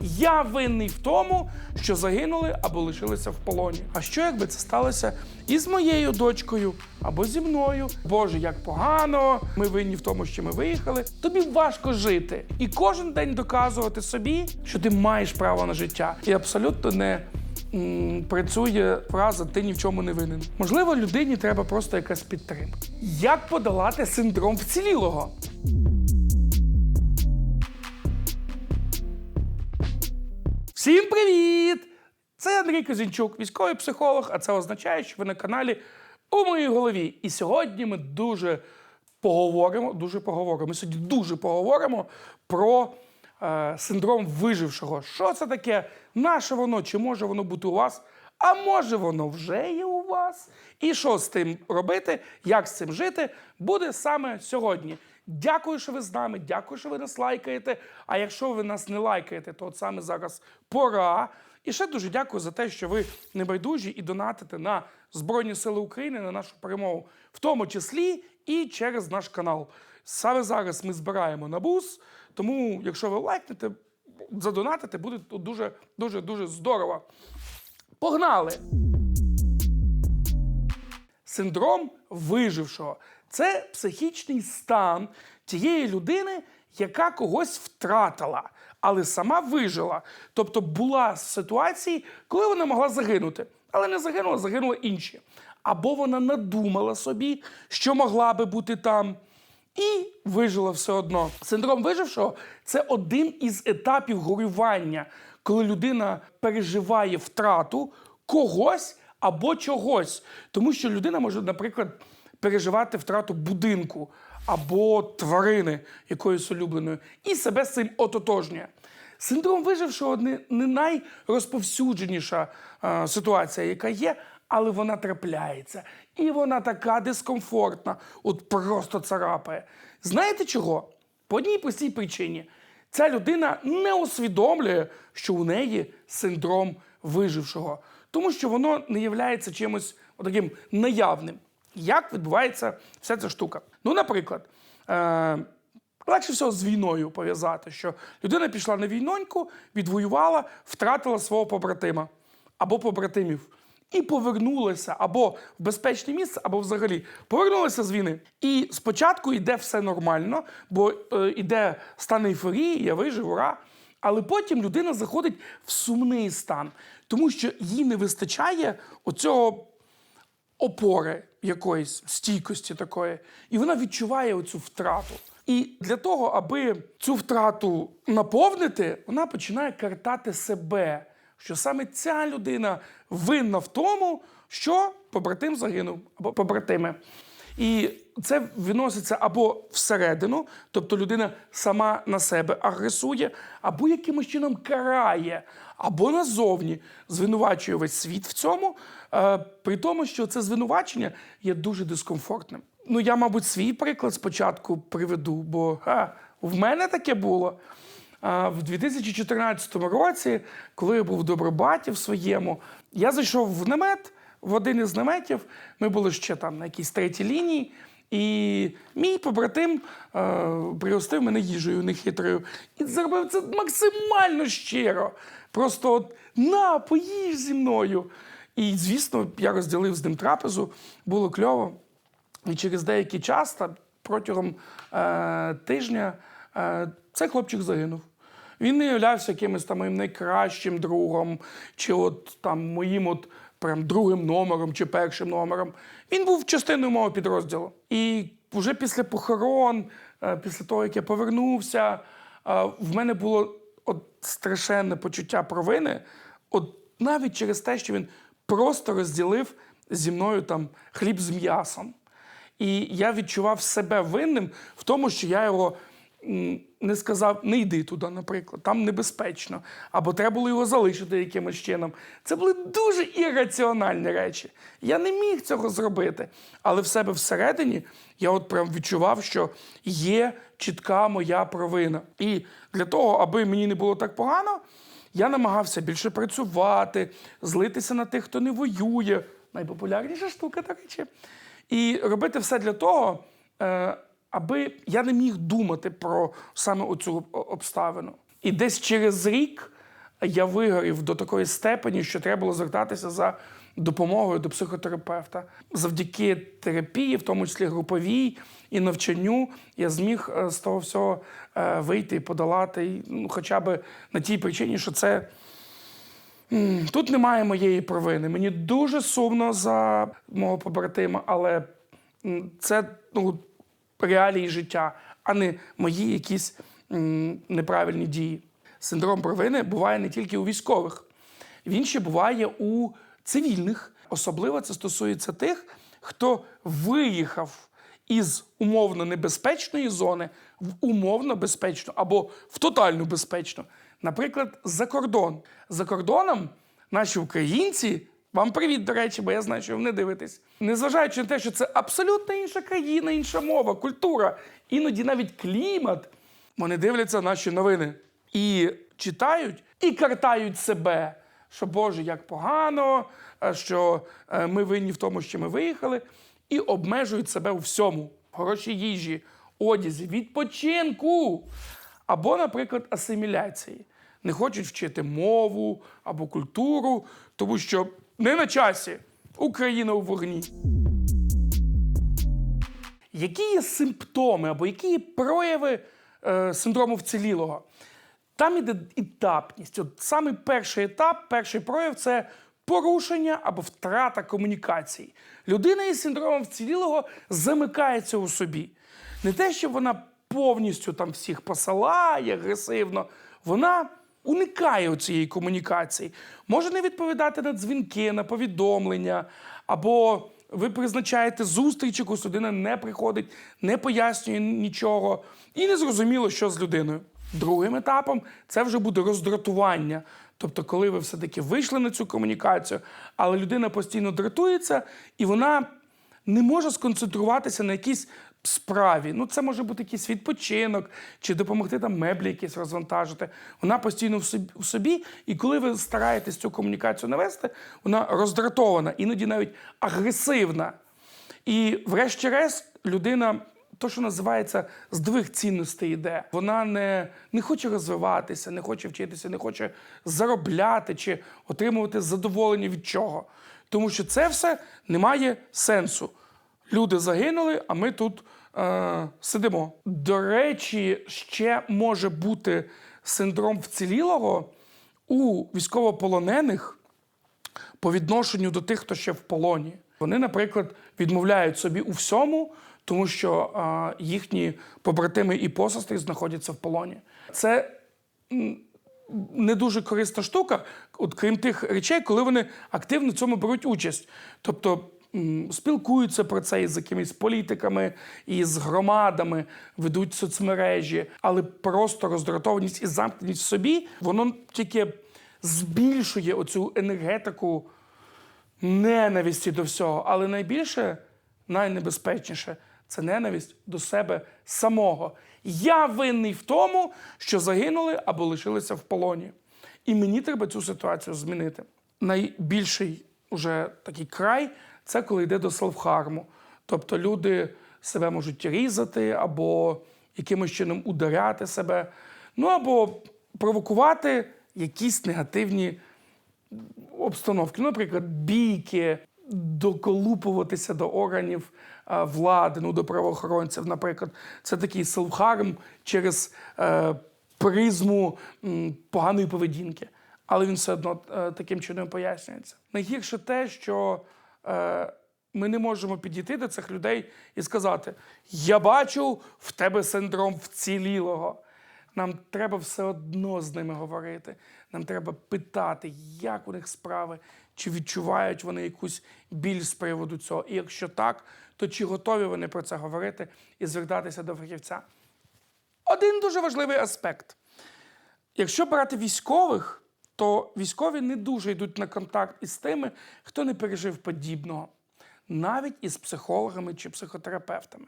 Я винний в тому, що загинули або лишилися в полоні. А що якби це сталося із моєю дочкою або зі мною? Боже, як погано! Ми винні в тому, що ми виїхали. Тобі важко жити і кожен день доказувати собі, що ти маєш право на життя, і абсолютно не працює фраза Ти ні в чому не винен. Можливо, людині треба просто якась підтримка. Як подолати синдром вцілілого? Всім привіт! Це Андрій Козінчук, військовий психолог, а це означає, що ви на каналі у моїй голові. І сьогодні ми дуже поговоримо, дуже поговоримо. Ми сьогодні дуже поговоримо про е, синдром вижившого. Що це таке? Наше воно? Чи може воно бути у вас? А може воно вже є у вас? І що з тим робити, як з цим жити, буде саме сьогодні. Дякую, що ви з нами. Дякую, що ви нас лайкаєте. А якщо ви нас не лайкаєте, то от саме зараз пора. І ще дуже дякую за те, що ви небайдужі і донатите на Збройні Сили України на нашу перемогу, в тому числі і через наш канал. Саме зараз ми збираємо на бус. Тому, якщо ви лайкнете, задонатите, буде дуже, дуже, дуже здорово. Погнали! Синдром вижившого це психічний стан тієї людини, яка когось втратила, але сама вижила. Тобто була в ситуації, коли вона могла загинути, але не загинула, загинули інші. Або вона надумала собі, що могла би бути там. І вижила все одно. Синдром вижившого це один із етапів горювання, коли людина переживає втрату когось або чогось. Тому що людина може, наприклад, переживати втрату будинку або тварини якоїсь улюбленої, і себе з цим ототожнює. Синдром вижившого не, найрозповсюдженіша е, ситуація, яка є, але вона трапляється. І вона така дискомфортна, от просто царапає. Знаєте чого? По одній простій причині. Ця людина не усвідомлює, що у неї синдром вижившого, тому що воно не є чимось таким наявним. Як відбувається вся ця штука? Ну, наприклад, е- легше всього з війною пов'язати, що людина пішла на війноньку, відвоювала, втратила свого побратима або побратимів. І повернулася або в безпечне місце, або взагалі повернулася з війни. І спочатку йде все нормально, бо е, йде стан ейфорії, я вижив, ура. Але потім людина заходить в сумний стан, тому що їй не вистачає оцього опори якоїсь стійкості такої, і вона відчуває оцю втрату. І для того, аби цю втрату наповнити, вона починає картати себе, що саме ця людина винна в тому, що побратим загинув або побратими. І це виноситься або всередину, тобто людина сама на себе агресує, або якимось чином карає, або назовні звинувачує весь світ в цьому, е, при тому, що це звинувачення є дуже дискомфортним. Ну, я, мабуть, свій приклад спочатку приведу, бо ха, в мене таке було. А, В 2014 році, коли я був в Добробаті в своєму, я зайшов в намет, в один із наметів. Ми були ще там на якійсь третій лінії. І мій побратим е, пригостив мене їжею нехитрою і зробив це максимально щиро. Просто от на, поїж зі мною. І, звісно, я розділив з ним трапезу, було кльово. І через деякий час, там, протягом е, тижня, е, цей хлопчик загинув. Він не являвся якимось там моїм найкращим другом, чи от там моїм от прям другим номером чи першим номером. Він був частиною мого підрозділу. І вже після похорон, е, після того, як я повернувся, е, в мене було от страшенне почуття провини, от навіть через те, що він просто розділив зі мною там хліб з м'ясом. І я відчував себе винним в тому, що я його не сказав, не йди туди, наприклад, там небезпечно, або треба було його залишити якимось чином. Це були дуже ірраціональні речі. Я не міг цього зробити. Але в себе всередині я от прям відчував, що є чітка моя провина. І для того, аби мені не було так погано, я намагався більше працювати, злитися на тих, хто не воює. Найпопулярніша штука, до речі. І робити все для того, е, аби я не міг думати про саме оцю обставину. І десь через рік я вигорів до такої степені, що треба було звертатися за допомогою до психотерапевта. Завдяки терапії, в тому числі груповій і навчанню, я зміг е, з того всього е, вийти і подолати, ну, хоча б на тій причині, що це. Тут немає моєї провини. Мені дуже сумно за мого побратима, але це ну, реалії життя, а не мої якісь неправильні дії. Синдром провини буває не тільки у військових, він ще буває у цивільних. Особливо це стосується тих, хто виїхав із умовно небезпечної зони в умовно безпечну або в тотальну безпечну. Наприклад, за кордон. За кордоном наші українці. Вам привіт, до речі, бо я знаю, що ви не дивитесь. Незважаючи на те, що це абсолютно інша країна, інша мова, культура, іноді навіть клімат. Вони дивляться наші новини і читають, і картають себе, що Боже, як погано, е, що е, ми винні в тому, що ми виїхали, і обмежують себе у всьому: хорошій їжі, одязі, відпочинку. Або, наприклад, асиміляції. Не хочуть вчити мову або культуру, тому що не на часі Україна у вогні. Які є симптоми або які є прояви е, синдрому вцілілого? Там іде етапність. От саме перший етап, перший прояв це порушення або втрата комунікації. Людина із синдромом вцілілого замикається у собі. Не те, що вона повністю там всіх посилає агресивно, вона уникає цієї комунікації. Може не відповідати на дзвінки, на повідомлення, або ви призначаєте зустріч, якусь людина не приходить, не пояснює нічого, і не зрозуміло, що з людиною. Другим етапом це вже буде роздратування. Тобто, коли ви все-таки вийшли на цю комунікацію, але людина постійно дратується, і вона не може сконцентруватися на якійсь справі. Ну, це може бути якийсь відпочинок, чи допомогти там меблі якісь розвантажити. Вона постійно в собі, і коли ви стараєтесь цю комунікацію навести, вона роздратована, іноді навіть агресивна. І, врешті-решт, людина. То, що називається здвиг цінностей йде. Вона не, не хоче розвиватися, не хоче вчитися, не хоче заробляти чи отримувати задоволення від чого. Тому що це все не має сенсу. Люди загинули, а ми тут е, сидимо. До речі, ще може бути синдром вцілілого у військовополонених по відношенню до тих, хто ще в полоні. Вони, наприклад, відмовляють собі у всьому, тому що а, їхні побратими і посестри знаходяться в полоні. Це не дуже корисна штука, от крім тих речей, коли вони активно в цьому беруть участь. Тобто спілкуються про це із якимись політиками, із громадами, ведуть соцмережі, але просто роздратованість і замкненість в собі, воно тільки збільшує оцю енергетику ненависті до всього. Але найбільше, найнебезпечніше це ненависть до себе самого. Я винний в тому, що загинули або лишилися в полоні. І мені треба цю ситуацію змінити. Найбільший уже такий край це коли йде до селфхарму. Тобто люди себе можуть різати або якимось чином ударяти себе, ну або провокувати якісь негативні обстановки. Наприклад, бійки, доколупуватися до органів е, влади, ну, до правоохоронців, наприклад. Це такий селфхарм через е, призму м, поганої поведінки. Але він все одно е, таким чином пояснюється. Найгірше те, що ми не можемо підійти до цих людей і сказати: Я бачу в тебе синдром вцілілого. Нам треба все одно з ними говорити. Нам треба питати, як у них справи, чи відчувають вони якусь біль з приводу цього. І якщо так, то чи готові вони про це говорити і звертатися до фахівця? Один дуже важливий аспект. Якщо брати військових, то військові не дуже йдуть на контакт із тими, хто не пережив подібного, навіть із психологами чи психотерапевтами.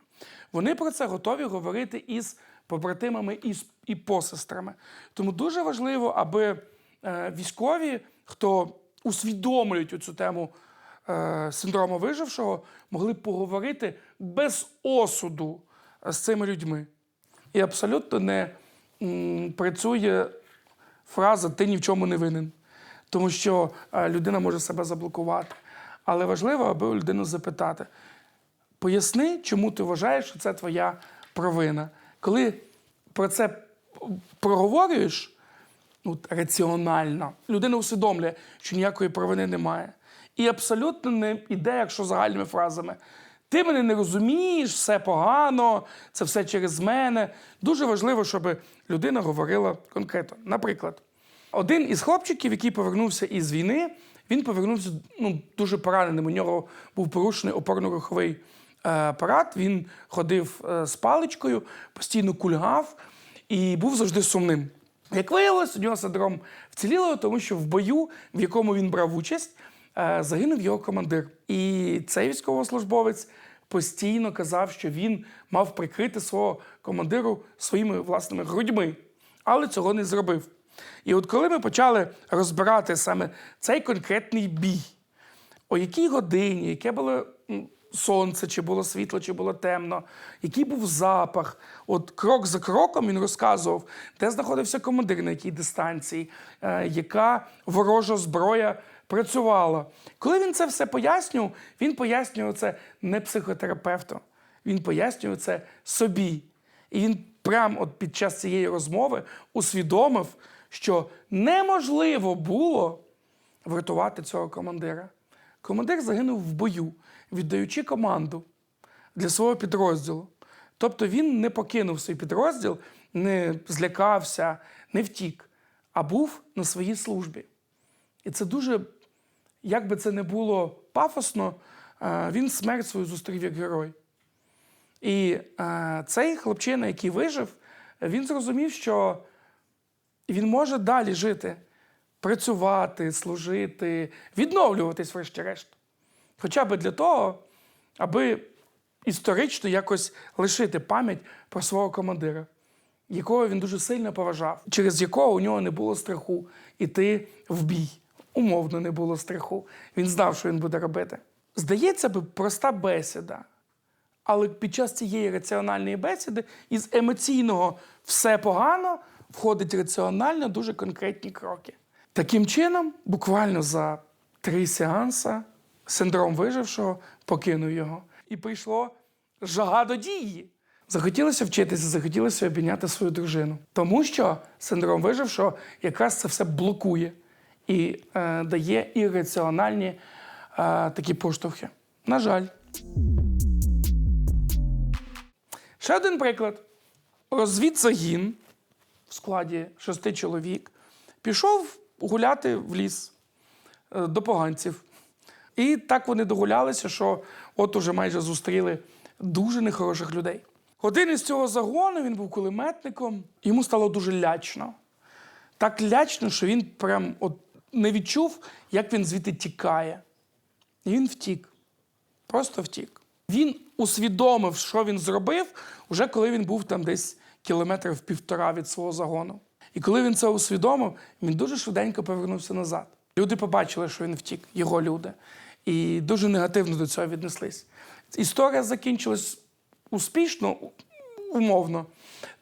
Вони про це готові говорити із побратимами і, посестрами. Тому дуже важливо, аби е, військові, хто усвідомлюють цю тему е, синдрому вижившого, могли поговорити без осуду з цими людьми. І абсолютно не працює фраза Ти ні в чому не винен. Тому що е, людина може себе заблокувати. Але важливо, аби людину запитати: поясни, чому ти вважаєш, що це твоя провина. Коли про це проговорюєш ну, раціонально, людина усвідомлює, що ніякої провини немає. І абсолютно не йде, якщо загальними фразами. Ти мене не розумієш, все погано, це все через мене. Дуже важливо, щоб людина говорила конкретно. Наприклад, один із хлопчиків, який повернувся із війни, він повернувся ну, дуже пораненим. У нього був порушений опорно-руховий е, апарат. Він ходив е, з паличкою, постійно кульгав і був завжди сумним. Як виявилось, у нього синдром вцілілого, тому що в бою, в якому він брав участь, загинув його командир. І цей військовослужбовець постійно казав, що він мав прикрити свого командиру своїми власними грудьми, але цього не зробив. І от коли ми почали розбирати саме цей конкретний бій, о якій годині, яке було сонце, чи було світло, чи було темно, який був запах. От крок за кроком він розказував, де знаходився командир, на якій дистанції, е, яка ворожа зброя працювала. Коли він це все пояснював, він пояснював це не психотерапевту, він пояснював це собі. І він прямо от під час цієї розмови усвідомив, що неможливо було врятувати цього командира. Командир загинув в бою, віддаючи команду для свого підрозділу. Тобто він не покинув свій підрозділ, не злякався, не втік, а був на своїй службі. І це дуже, як би це не було пафосно, е, він смерть свою зустрів як герой. І е, цей хлопчина, який вижив, він зрозумів, що він може далі жити, працювати, служити, відновлюватись, врешті-решт. Хоча б для того, аби історично якось лишити пам'ять про свого командира, якого він дуже сильно поважав, через якого у нього не було страху іти в бій. Умовно не було страху. Він знав, що він буде робити. Здається би, проста бесіда. Але під час цієї раціональної бесіди із емоційного все погано входить раціонально дуже конкретні кроки. Таким чином, буквально за три сеанси синдром вижившого покинув його. І прийшло жага до дії. Захотілося вчитися, захотілося обійняти свою дружину. Тому що синдром вижившого якраз це все блокує і е, дає ірраціональні е, такі поштовхи. На жаль. Ще один приклад. Розвідзагін в складі шести чоловік пішов гуляти в ліс е, до поганців. І так вони догулялися, що от уже майже зустріли дуже нехороших людей. Один із цього загону він був кулеметником, йому стало дуже лячно. Так лячно, що він прям от не відчув, як він звідти тікає. І він втік. Просто втік. Він усвідомив, що він зробив, уже коли він був там десь кілометрів півтора від свого загону. І коли він це усвідомив, він дуже швиденько повернувся назад. Люди побачили, що він втік, його люди, і дуже негативно до цього віднеслись. Історія закінчилась успішно, умовно,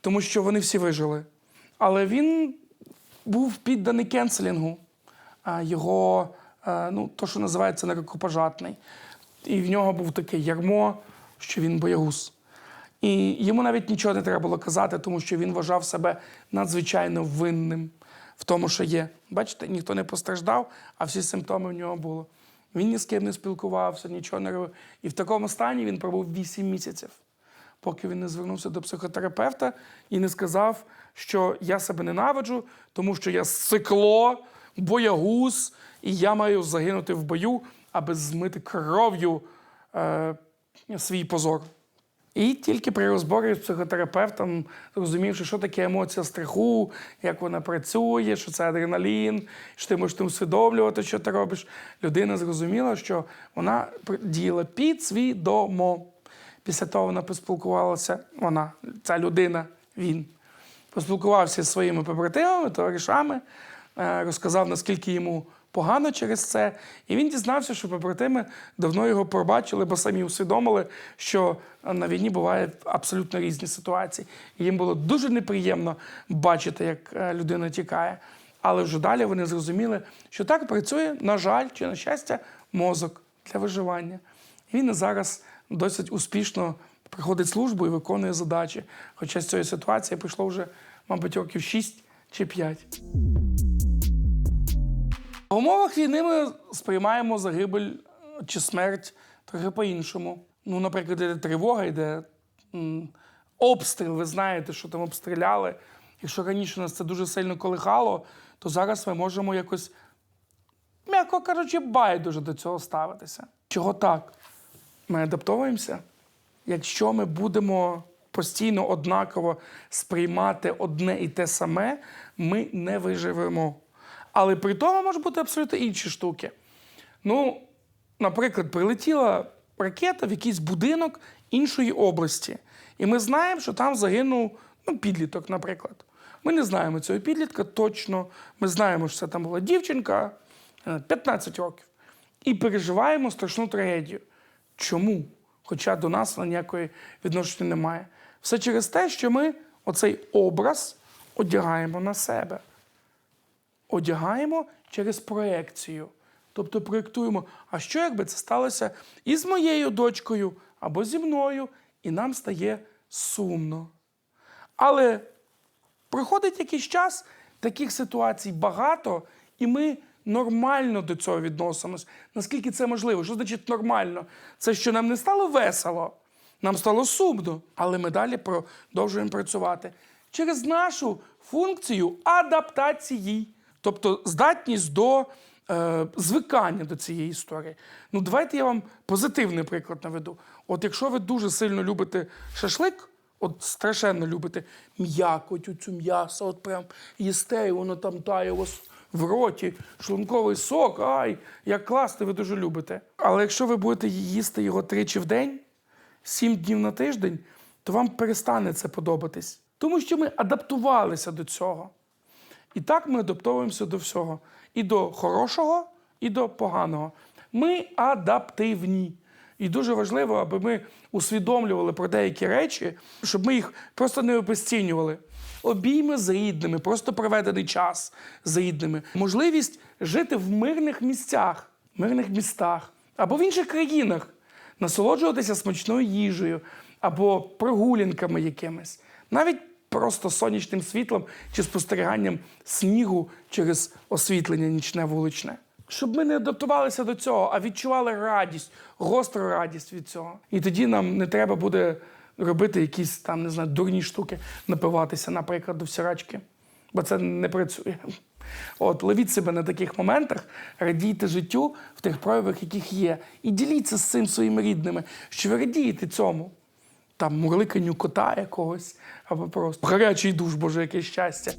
тому що вони всі вижили. Але він був підданий кенселінгу. А Його, е, ну, то, що називається нерукопожатний. І в нього був таке ярмо, що він боягуз. І йому навіть нічого не треба було казати, тому що він вважав себе надзвичайно винним в тому, що є. Бачите, ніхто не постраждав, а всі симптоми в нього було. Він ні з ким не спілкувався, нічого не робив. І в такому стані він пробув 8 місяців, поки він не звернувся до психотерапевта і не сказав, що я себе ненавиджу, тому що я сикло, боягуз, і я маю загинути в бою, аби змити кров'ю е, свій позор. І тільки при розборі з психотерапевтом, зрозумівши, що таке емоція страху, як вона працює, що це адреналін, що ти можеш усвідомлювати, що ти робиш, людина зрозуміла, що вона діяла підсвідомо. Після того вона поспілкувалася, вона, ця людина, він поспілкувався зі своїми побратимами, товаришами, розказав, наскільки йому погано через це. І він дізнався, що побратими давно його пробачили, бо самі усвідомили, що на війні бувають абсолютно різні ситуації. Їм було дуже неприємно бачити, як е, людина тікає. Але вже далі вони зрозуміли, що так працює, на жаль, чи на щастя, мозок для виживання. Він зараз досить успішно приходить службу і виконує задачі. Хоча з цієї ситуації пройшло вже, мабуть, років 6 чи 5. В умовах війни ми сприймаємо загибель е, чи смерть трохи по-іншому. Ну, наприклад, йде тривога, йде обстріл, ви знаєте, що там обстріляли. Якщо раніше нас це дуже сильно колихало, то зараз ми можемо якось, м'яко кажучи, байдуже до цього ставитися. Чого так? Ми адаптовуємося. Якщо ми будемо постійно однаково сприймати одне і те саме, ми не виживемо. Але при тому можуть бути абсолютно інші штуки. Ну, наприклад, прилетіла ракета в якийсь будинок іншої області. І ми знаємо, що там загинув ну, підліток, наприклад. Ми не знаємо цього підлітка точно. Ми знаємо, що це там була дівчинка е, 15 років. І переживаємо страшну трагедію. Чому? Хоча до нас вона ніякої відношення немає. Все через те, що ми оцей образ одягаємо на себе одягаємо через проекцію. Тобто проєктуємо, а що якби це сталося і з моєю дочкою або зі мною, і нам стає сумно. Але проходить якийсь час, таких ситуацій багато, і ми нормально до цього відносимось. Наскільки це можливо? Що значить нормально? Це що нам не стало весело, нам стало сумно, але ми далі продовжуємо працювати через нашу функцію адаптації, тобто здатність до е, звикання до цієї історії. Ну, давайте я вам позитивний приклад наведу. От якщо ви дуже сильно любите шашлик, от страшенно любите м'якоть, оцю м'ясо, от прям їсте, і воно там тає у вас в роті, шлунковий сок, ай, як класно, ви дуже любите. Але якщо ви будете їсти його тричі в день, сім днів на тиждень, то вам перестане це подобатись. Тому що ми адаптувалися до цього. І так ми адаптовуємося до всього. І до хорошого, і до поганого. Ми адаптивні. І дуже важливо, аби ми усвідомлювали про деякі речі, щоб ми їх просто не обесцінювали. Обійми з рідними, просто проведений час з рідними, можливість жити в мирних місцях, мирних містах або в інших країнах, насолоджуватися смачною їжею або прогулянками якимись, навіть просто сонячним світлом чи спостеріганням снігу через освітлення нічне вуличне. Щоб ми не адаптувалися до цього, а відчували радість, гостру радість від цього. І тоді нам не треба буде робити якісь там, не знаю, дурні штуки, напиватися, наприклад, до всірачки. Бо це не працює. От, ловіть себе на таких моментах, радійте життю в тих проявах, яких є. І діліться з цим своїми рідними, що ви радієте цьому. Там мурликанню кота якогось, або просто гарячий душ, боже, яке щастя.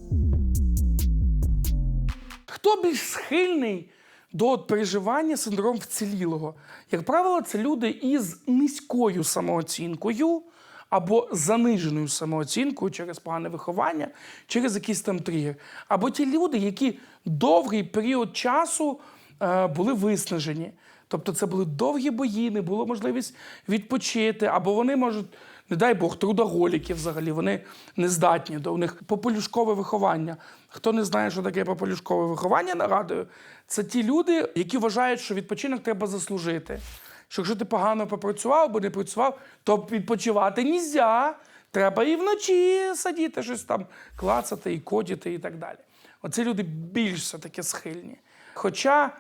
Хто більш схильний до переживання синдром вцілілого? Як правило, це люди із низькою самооцінкою або заниженою самооцінкою через погане виховання, через якийсь там тригер. Або ті люди, які довгий період часу е, були виснажені. Тобто це були довгі бої, не було можливість відпочити, або вони можуть, не дай Бог, трудоголіки взагалі, вони не здатні до них попелюшкове виховання. Хто не знає, що таке попелюшкове виховання, нагадую, це ті люди, які вважають, що відпочинок треба заслужити. Що якщо ти погано попрацював або не працював, то відпочивати нельзя. Треба і вночі сидіти, щось там клацати і кодіти і так далі. Оці люди більш все-таки схильні. Хоча,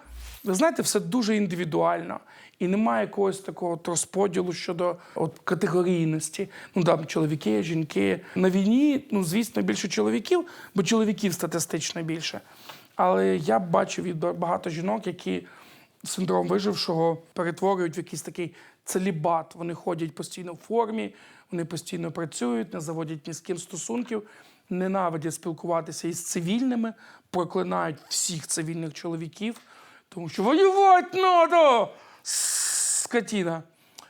ви знаєте, все дуже індивідуально. І немає якогось такого розподілу щодо от, категорійності. Ну там чоловіки, жінки. На війні, ну, звісно, більше чоловіків, бо чоловіків статистично більше. Але я бачив і багато жінок, які синдром вижившого перетворюють в якийсь такий целібат. Вони ходять постійно в формі, вони постійно працюють, не заводять ні з ким стосунків, ненавидять спілкуватися із цивільними, проклинають всіх цивільних чоловіків, тому що воювати треба, скотіна.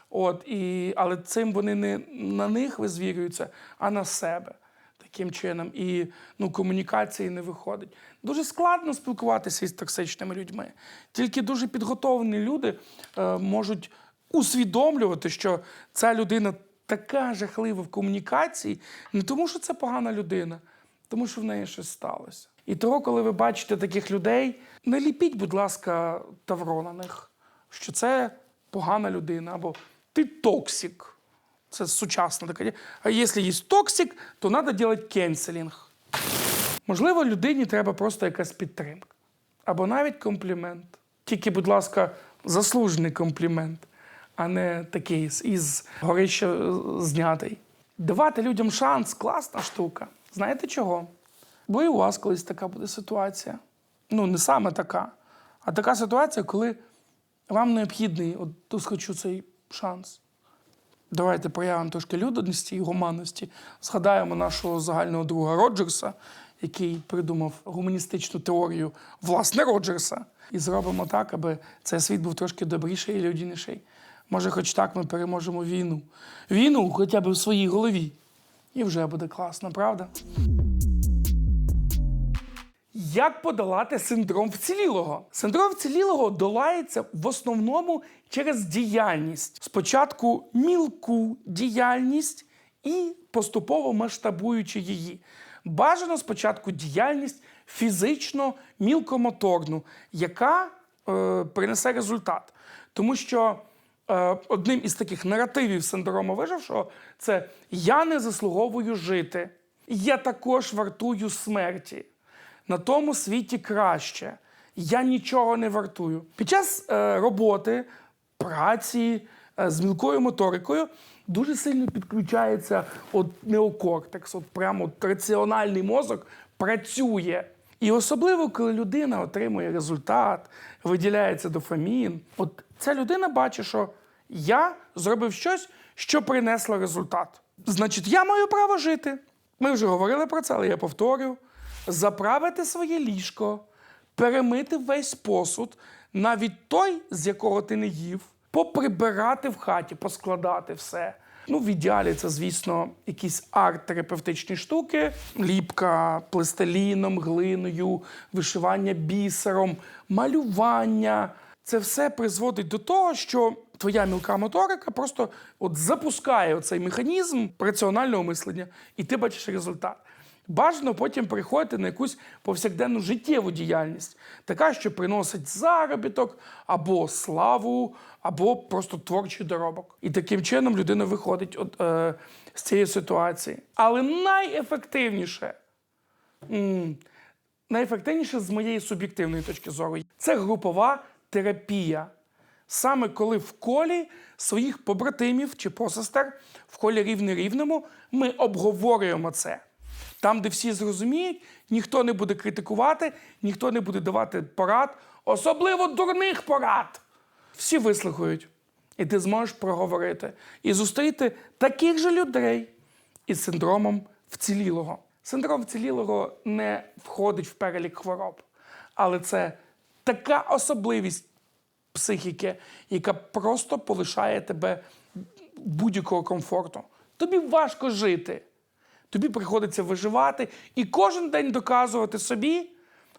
От, і, але цим вони не на них визвірюються, а на себе таким чином. І ну, комунікації не виходить. Дуже складно спілкуватися із токсичними людьми. Тільки дуже підготовлені люди е, можуть усвідомлювати, що ця людина така жахлива в комунікації, не тому, що це погана людина, тому що в неї щось сталося. І того, коли ви бачите таких людей, не ліпіть, будь ласка, тавро на них, що це погана людина або ти токсик. Це сучасна така. А якщо є токсик, то треба робити кенселінг. Можливо, людині треба просто якась підтримка. Або навіть комплімент. Тільки, будь ласка, заслужений комплімент, а не такий із горища е, знятий. Давати людям шанс класна штука. Знаєте чого? Бо і у вас колись така буде ситуація. Ну, не саме така, а така ситуація, коли вам необхідний, от тут хочу цей шанс. Давайте проявимо трошки людяності і гуманності. Згадаємо нашого загального друга Роджерса, який придумав гуманістичну теорію власне Роджерса. І зробимо так, аби цей світ був трошки добріший і людяніший. Може, хоч так ми переможемо війну. Війну хоча б в своїй голові. І вже буде класно, правда? Як подолати синдром вцілілого? Синдром вцілілого долається в основному через діяльність. Спочатку мілку діяльність і поступово масштабуючи її. Бажано спочатку діяльність фізично мілкомоторну, яка е, принесе результат. Тому що е, одним із таких наративів синдрому вижившого це я не заслуговую жити. Я також вартую смерті. На тому світі краще. Я нічого не вартую. Під час е, роботи, праці е, з мілкою моторикою дуже сильно підключається от неокортекс, от прямо от раціональний мозок працює. І особливо, коли людина отримує результат, виділяється дофамін. От ця людина бачить, що я зробив щось, що принесло результат. Значить, я маю право жити. Ми вже говорили про це, але я повторю. Заправити своє ліжко, перемити весь посуд, навіть той, з якого ти не їв, поприбирати в хаті, поскладати все. Ну, в ідеалі це, звісно, якісь арт-терапевтичні штуки, ліпка пластиліном, глиною, вишивання бісером, малювання. Це все призводить до того, що твоя мілка моторика просто от запускає цей механізм раціонального мислення, і ти бачиш результат. Бажано потім переходити на якусь повсякденну життєву діяльність, така, що приносить заробіток або славу, або просто творчий доробок. І таким чином людина виходить от, е, з цієї ситуації. Але найефективніше, найефективніше з моєї суб'єктивної точки зору, це групова терапія. Саме коли в колі своїх побратимів чи посестер, в колі рівне рівному, ми обговорюємо це. Там, де всі зрозуміють, ніхто не буде критикувати, ніхто не буде давати порад, особливо дурних порад. Всі вислухають, і ти зможеш проговорити і зустріти таких же людей із синдромом вцілілого. Синдром вцілілого не входить в перелік хвороб, але це така особливість психіки, яка просто полишає тебе будь-якого комфорту. Тобі важко жити. Тобі приходиться виживати і кожен день доказувати собі,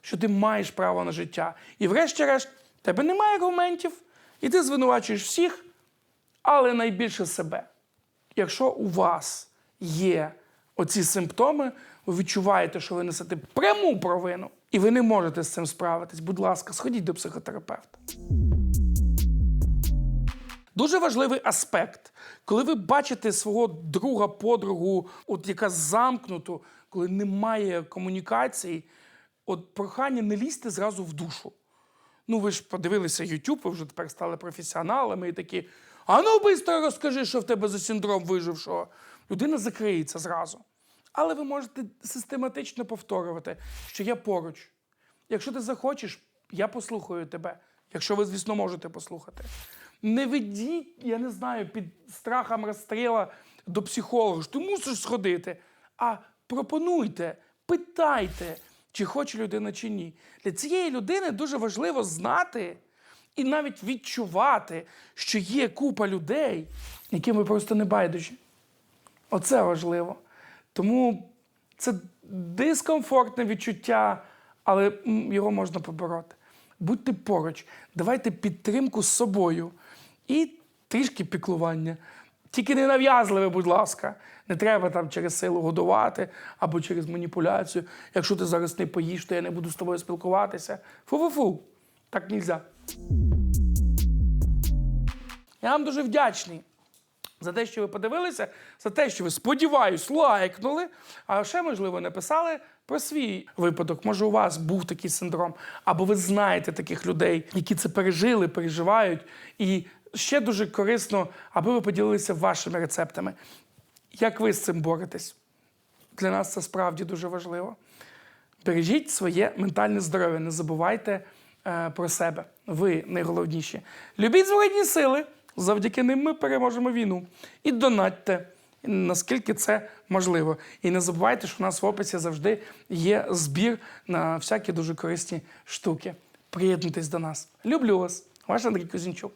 що ти маєш право на життя. І врешті-решт, тебе немає аргументів, і ти звинувачуєш всіх, але найбільше себе. Якщо у вас є оці симптоми, ви відчуваєте, що ви несете пряму провину, і ви не можете з цим справитись, будь ласка, сходіть до психотерапевта. Дуже важливий аспект, коли ви бачите свого друга, подругу, от яка замкнуту, коли немає комунікації, от прохання не лізьте зразу в душу. Ну, ви ж подивилися YouTube, ви вже тепер стали професіоналами і такі. А ну швидко розкажи, що в тебе за синдром вижившого. Людина закриється зразу. Але ви можете систематично повторювати, що я поруч. Якщо ти захочеш, я послухаю тебе. Якщо ви, звісно, можете послухати. Не ведіть, я не знаю, під страхом розстріла до психолога, ти мусиш сходити. А пропонуйте, питайте, чи хоче людина, чи ні. Для цієї людини дуже важливо знати і навіть відчувати, що є купа людей, яким ви просто не байдужі. Оце важливо. Тому це дискомфортне відчуття, але його можна побороти. Будьте поруч, давайте підтримку з собою і трішки піклування. Тільки не нав'язливе, будь ласка. Не треба там через силу годувати або через маніпуляцію. Якщо ти зараз не поїш, то я не буду з тобою спілкуватися. Фу-фу-фу. Так нельзя. Я вам дуже вдячний за те, що ви подивилися, за те, що ви, сподіваюсь, лайкнули, а ще, можливо, написали про свій випадок. Може, у вас був такий синдром, або ви знаєте таких людей, які це пережили, переживають. І ще дуже корисно, аби ви поділилися вашими рецептами. Як ви з цим боретесь? Для нас це справді дуже важливо. Бережіть своє ментальне здоров'я, не забувайте е, про себе. Ви найголовніші. Любіть збройні сили. Завдяки ним ми переможемо війну. І донатьте, наскільки це можливо. І не забувайте, що у нас в описі завжди є збір на всякі дуже корисні штуки. Приєднуйтесь до нас. Люблю вас, Varsa da gözün çok.